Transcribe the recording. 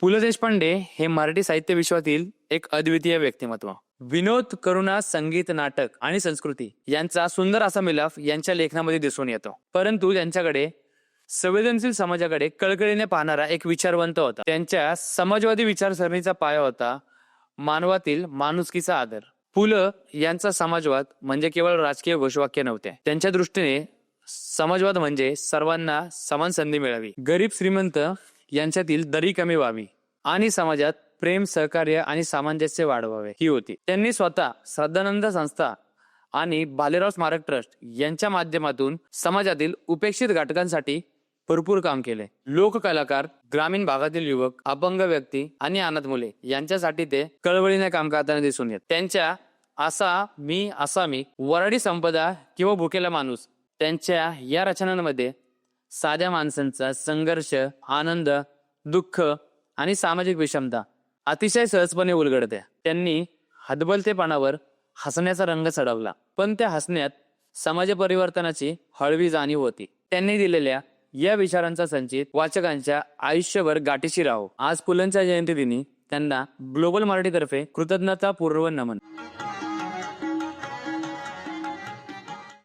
पु ल देशपांडे हे मराठी साहित्य विश्वातील एक अद्वितीय व्यक्तिमत्व. विनोद करुणा संगीत नाटक आणि संस्कृती यांचा सुंदर असा मिलाफ यांच्या लेखनामध्ये दिसून येतो. परंतु त्यांच्याकडे संवेदनशील समाजाकडे कळकळीने पाहणारा एक विचारवंत होता. त्यांच्या समाजवादी विचारसरणीचा पाया होता मानवातील माणुसकीचा आदर. पु ल यांचा समाजवाद म्हणजे केवळ राजकीय घोषवाक्य नव्हते. त्यांच्या दृष्टीने समाजवाद म्हणजे सर्वांना समान संधी मिळावी. गरीब श्रीमंत यांच्यातील दरी कमी व्हावी आणि समाजात प्रेम सहकार्य आणि सामंजस्य वाढवावे. ही होती. त्यांनी स्वतः श्रद्धानंद संस्था आणि बालेराव स्मारक ट्रस्ट यांच्या माध्यमातून समाजातील उपेक्षित घटकांसाठी भरपूर काम केले. लोककलाकार ग्रामीण भागातील युवक अपंग व्यक्ती आणि अनाथ मुले यांच्यासाठी ते कळवळीने काम करताना दिसून येत. त्यांच्या असा मी असा मी वराडी संपदा किंवा भुकेला माणूस त्यांच्या या रचनांमध्ये साध्या माणसांचा संघर्ष आनंद दुःख आणि सामाजिक विषमता अतिशय सहजपणे उलगडते. त्यांनी हदबलतेपणावर हसण्याचा रंग चढवला. पण त्या हसण्यात समाज परिवर्तनाची हळवी जाणीव होती. त्यांनी दिलेल्या या विचारांचा संचित वाचकांच्या आयुष्यभर गाठीशी राहो. आज पुलंच्या जयंती दिनी त्यांना ग्लोबल मराठीतर्फे कृतज्ञता पूर्व नमन.